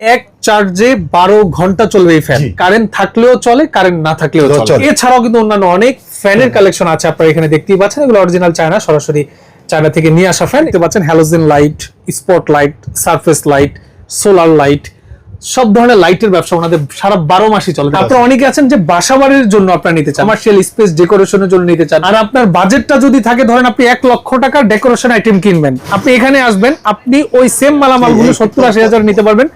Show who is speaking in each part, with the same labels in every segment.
Speaker 1: এক চার্জে বারো ঘণ্টা চলবে এই ফ্যান কারেন্ট থাকলেও চলে কারেন্ট না থাকলেও
Speaker 2: চলে।
Speaker 1: এছাড়াও কিন্তু অন্যান্য অনেক ফ্যানের কালেকশন আছে আপনারা এখানে দেখতেই পাচ্ছেন। এগুলো অরিজিনাল চায়না সরাসরি চায়না থেকে নিয়ে আসা ফ্যান দেখতে পাচ্ছেন halogen light spot light surface light solar light সব ধরনের লাইটের ব্যবসা ওনাদের সারা বারো মাসই চলে। আপনারা অনেকে আছেন যে বাসা বাড়ির জন্য আপনারা নিতে চান। কমার্শিয়াল স্পেস ডেকোরেশনের জন্য নিতে চান। আর আপনার বাজেটটা যদি থাকে ধরেন আপনি এক লক্ষ টাকার ডেকোরেশন আইটেম কিনবেন। আপনি এখানে আসবেন আপনি ওই সেম মালামালগুলো সত্তর আশি হাজার নিতে পারবেন।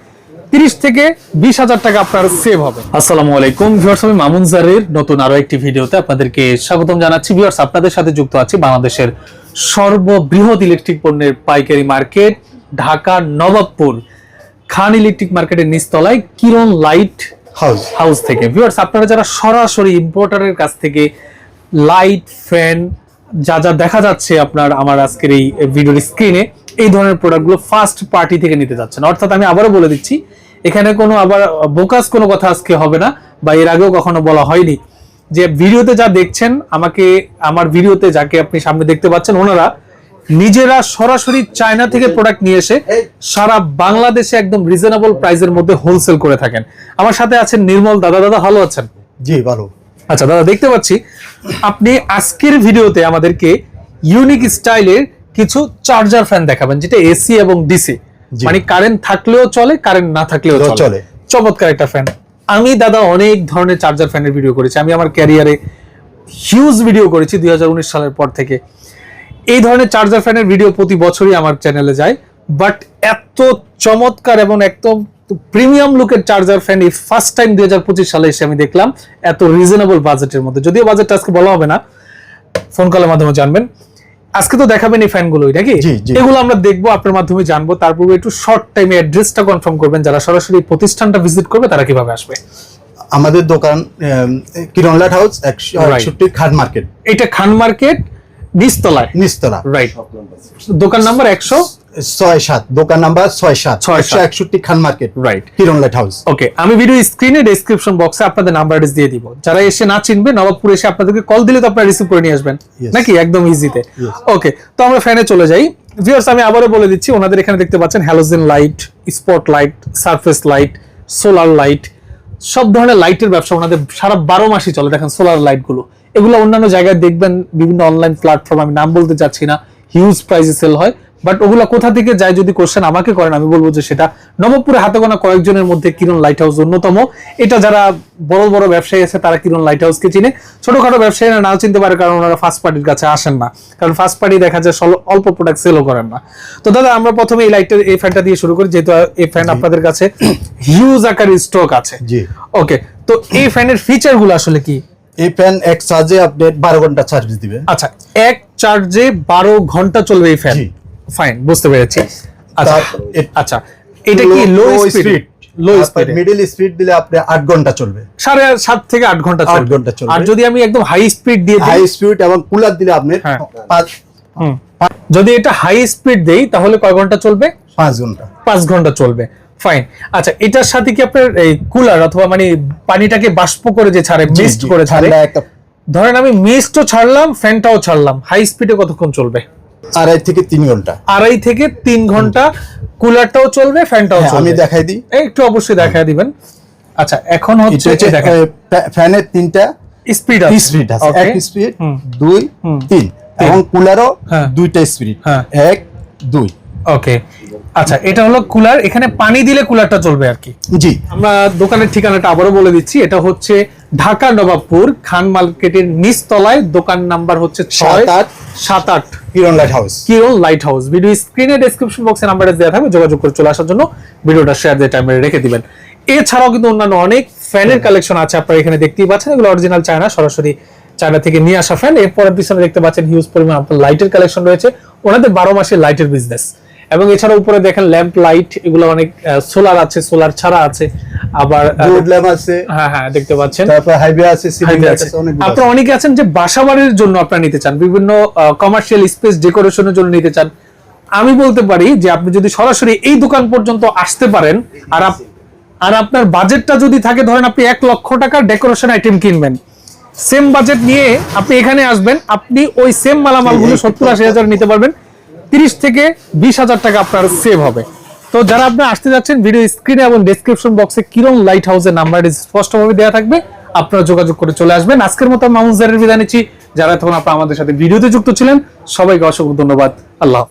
Speaker 1: তিরিশ থেকে বিশ হাজার টাকা আপনার সেভ হবে। আসসালামু আলাইকুম ভিউয়ার্স আমি মামুন জারের। নতুন আরও একটি ভিডিওতে আপনাদেরকে স্বাগতম জানাচ্ছি। ভিউয়ার্স আপনাদের সাথে যুক্ত আছি বাংলাদেশের সর্ববৃহৎ ইলেকট্রিক পণ্যের পাইকারি মার্কেট ঢাকা নবাবপুর। খান ইলেকট্রিক মার্কেটের নিচতলায় কিরণ লাইট
Speaker 2: হাউস
Speaker 1: হাউস থেকে। ভিউয়ার্স আপনারা যারা সরাসরি ইম্পোর্টারের কাছ থেকে লাইট ফ্যান যা যা দেখা যাচ্ছে আপনার আমার আজকের এই ভিডিওর স্ক্রিনে এই ধরনের প্রোডাক্টগুলো ফার্স্ট পার্টি থেকে নিতে যাচ্ছেন। অর্থাৎ আমি আবারও বলে দিচ্ছি এখানে কোনো আবার বোকাস কোনো কথা আজকে হবে না বা এর আগেও কখনো বলা হয়নি। যে ভিডিওতে যা দেখছেন আমাকে আমার ভিডিওতে যাকে আপনি সামনে দেখতে পাচ্ছেন ওনারা নিজেরা সরাসরি চায়না থেকে প্রোডাক্ট নিয়ে এসে সারা বাংলাদেশে একদম রিজনেবল প্রাইসের মধ্যে হোলসেল করে থাকেন। আমার সাথে আছেন নির্মল দাদা। দাদা ভালো আছেন?
Speaker 2: জি ভালো।
Speaker 1: আচ্ছা দাদা দেখতে পাচ্ছি আপনি আজকের ভিডিওতে আমাদেরকে ইউনিক স্টাইলের কিছু চার্জার ফ্যান দেখাবেন যেটা এসি এবং ডিসি মানে কারেন্ট থাকলেও চলে কারেন্ট না থাকলেও
Speaker 2: চলে।
Speaker 1: চমৎকার একটা ফ্যান আমি দাদা অনেক ধরনের চার্জার ফ্যানের ভিডিও করেছি। আমি আমার ক্যারিয়ারে হিউজ ভিডিও করেছি দুই সালের পর থেকে। এই ধরনের চার্জার ফ্যানের ভিডিও প্রতি বছরই আমার চ্যানেলে যায়। বাট এত চমৎকার এবং একদম প্রিমিয়াম লুকের চার্জার ফ্যান এই ফার্স্ট টাইম দুই হাজার পঁচিশ সালে এসে আমি দেখলাম। এত রিজনেবল বাজেটের মধ্যে। যদিও বাজেটটা আজকে বলা হবে না ফোন কলের মাধ্যমে জানবেন। আজকে তো দেখাবেন এই ফ্যানগুলোই নাকি। এগুলো আমরা দেখব আপনার মাধ্যমে জানব। তারপরে একটু শর্ট টাইমে অ্যাড্রেসটা কনফার্ম করবেন যারা সরাসরি প্রতিষ্ঠানটা ভিজিট করবে তারা কীভাবে আসবে?
Speaker 2: আমাদের দোকান কিরণলাট হাউস একশো
Speaker 1: খান
Speaker 2: একষট্টি মার্কেট।
Speaker 1: এটা খান মার্কেট নিচতলায়?
Speaker 2: নিস্তলা
Speaker 1: রাইট দোকান নাম্বার একশো।
Speaker 2: ছয় সাত দোকান নাম্বার ছয় সাত
Speaker 1: ছয় সাত।
Speaker 2: একষট্টি Khan market
Speaker 1: right
Speaker 2: Kiran light house
Speaker 1: okay আমি ভিডিও স্ক্রিনে ডেসক্রিপশন বক্সে আপনাদের নাম্বার অ্যাড্রেস দিয়ে দিব। যারা এসে না চিনবে নবাবপুর এসে আপনাদেরকে কল দিলে তো আপনারা রিসিভ করে নিয়ে আসবেন। নাকি? একদম ইজিতে ওকে তো আমরা ফ্যানে চলে যাই। ভিউয়ার্স আমি আবারও বলে দিচ্ছি ওনাদের এখানে দেখতে পাচ্ছেন halogen light spot light surface light solar light সব ধরনের লাইটের ব্যবসা ওনাদের সারা বারো মাসই চলে। দেখেন সোলার লাইটগুলো। এগুলো অন্যান্য জায়গায় দেখবেন বিভিন্ন অনলাইন প্ল্যাটফর্ম আমি নাম বলতে চাচ্ছি না হিউজ প্রাইসে সেল হয়। বাট ওগুলো কোথা থেকে যায় যদি কোশ্চেন আমাকে করেন আমি বলব যে সেটা নবপুরে হাতে গোনা কয়েকজনের মধ্যে কিরণ লাইট হাউস অন্যতম। এটা যারা বড় বড় ব্যবসায়ী আছে তারা কিরণ লাইট হাউসকে চিনে। ছোটখাটো ব্যবসায়ীরা নাও চিনতে পারে কারণ ওনারা ফার্স্ট পার্টির কাছে আসেন না। কারণ ফার্স্ট পার্টি দেখা যায় অল্প প্রোডাক্ট সেলও করেন না। তো দাদা আমরা প্রথমে এই লাইটের এই ফ্যানটা দিয়ে শুরু করি যেহেতু এই ফ্যান আপনাদের কাছে হিউজ আকারের স্টক আছে।
Speaker 2: জি।
Speaker 1: ওকে তো এই ফ্যানের ফিচারগুলো আসলে কি?
Speaker 2: এই ফ্যান এক চার্জে আপনি বারো ঘণ্টা সার্ভিস দিবে।
Speaker 1: আচ্ছা এক চার্জে বারো ঘণ্টা চলবে এই ফ্যান। ফাইন বুঝতে পেরেছি। আচ্ছা আচ্ছা এটা কি low speed low speed
Speaker 2: middle speed দিলে আপনি আট ঘণ্টা চলবে।
Speaker 1: সাড়ে সাত থেকে আট ঘণ্টা
Speaker 2: আট ঘণ্টা চলবে।
Speaker 1: আর যদি আমি একদম হাই স্পিড দিয়ে
Speaker 2: হাই স্পিড এবং কুলার দিলে আপনি
Speaker 1: হ্যাঁ।
Speaker 2: পাঁচ
Speaker 1: হুম। যদি এটা হাই স্পিড দেই তাহলে কয় ঘণ্টা চলবে?
Speaker 2: পাঁচ ঘণ্টা।
Speaker 1: পাঁচ ঘণ্টা চলবে। ফাইন আচ্ছা এটার সাথে কি আপনার এই কুলার অথবা মানে পানিটাকে বাষ্প করে যে ছাড়ে মিস্ট করে ছাড়ে? ধরেন আমি মিস্টও ছাড়লাম ফ্যানটাও ছাড়লাম। হাই স্পিডে কতক্ষণ চলবে?
Speaker 2: আড়াই থেকে তিন ঘণ্টা।
Speaker 1: আড়াই থেকে তিন ঘণ্টা। কুলারটাও চলবে ফ্যানটাও
Speaker 2: হ্যাঁ, আমি দেখাই দিই।
Speaker 1: একটু অবশ্যই দেখা দিবেন। আচ্ছা এখন হচ্ছে
Speaker 2: ফ্যানের তিনটা
Speaker 1: স্পিড আছে।
Speaker 2: স্পিড আছে। এক স্পিড দুই তিন। এবং কুলারও
Speaker 1: হ্যাঁ।
Speaker 2: দুইটা স্পিড।
Speaker 1: হ্যাঁ।
Speaker 2: এক দুই।
Speaker 1: ওকে আচ্ছা এটা হলো কুলার। এখানে পানি দিলে কুলারটা চলবে আর কি।
Speaker 2: জি।
Speaker 1: আমরা দোকানের ঠিকানাটা আবারও বলে দিচ্ছি। এটা হচ্ছে ঢাকা নবাবপুর খান মার্কেটের নিচতলায় দোকান নাম্বার হচ্ছে ছয়
Speaker 2: সাত আট। Kiran light house
Speaker 1: Kiran light house video স্ক্রিনে ডেসক্রিপশন বক্সে নাম্বারটা দেওয়া থাকবে যোগাযোগ করে চলে আসার জন্য ভিডিওটা শেয়ার দিয়ে টাইমে রেখে দিবেন। এছাড়াও কিন্তু অন্যান্য অনেক ফ্যানের কালেকশন আছে আপনারা এখানে দেখতেই পাচ্ছেন। এগুলো অরিজিনাল চায়না সরাসরি চায়না থেকে নিয়ে আসা ফ্যান এরপরের পিছনে দেখতে পাচ্ছেন হিউজ পরিমাণ আপনার লাইটের কালেকশন রয়েছে। ওনাদের বারো মাসের লাইটের বিজনেস এবং এছাড়া উপরে দেখেন ল্যাম্প লাইট এগুলো অনেক সোলার আছে সোলার ছাড়া আছে আবার
Speaker 2: রোড ল্যাম্প আছে।
Speaker 1: হ্যাঁ হ্যাঁ দেখতে পাচ্ছেন।
Speaker 2: তারপর হাইওয়ে আছে সিলিং
Speaker 1: আছে। আপনারা অনেকে আছেন যে বাসা বাড়ির জন্য আপনারা নিতে চান বিভিন্ন কমার্শিয়াল স্পেস ডেকোরেশনের জন্য নিতে চান। আমি বলতে পারি যে আপনি যদি সরাসরি এই দোকান পর্যন্ত আসতে পারেন আর আর আপনার বাজেটটা যদি থাকে ধরেন আপনি এক লক্ষ টাকার ডেকোরেশন আইটেম কিনবেন। সেম বাজেট নিয়ে আপনি এখানে আসবেন আপনি ওই সেম মালামালগুলো সত্তর আশি হাজার নিতে পারবেন। তিরিশ থেকে বিশ হাজার টাকা আপনার সেভ হবে। তো যারা আপনি আসতে যাচ্ছেন ভিডিও স্ক্রিনে এবং ডেসক্রিপশন বক্সে কিরম লাইট হাউসের নাম্বার স্পষ্টভাবে দেওয়া থাকবে, আপনারা যোগাযোগ করে চলে আসবেন। আজকের মতো মামুজারের বিদায় নিচ্ছি। যারা তখন আপনারা আমাদের সাথে ভিডিওতে যুক্ত ছিলেন, সবাইকে অসংখ্য ধন্যবাদ। আল্লাহ।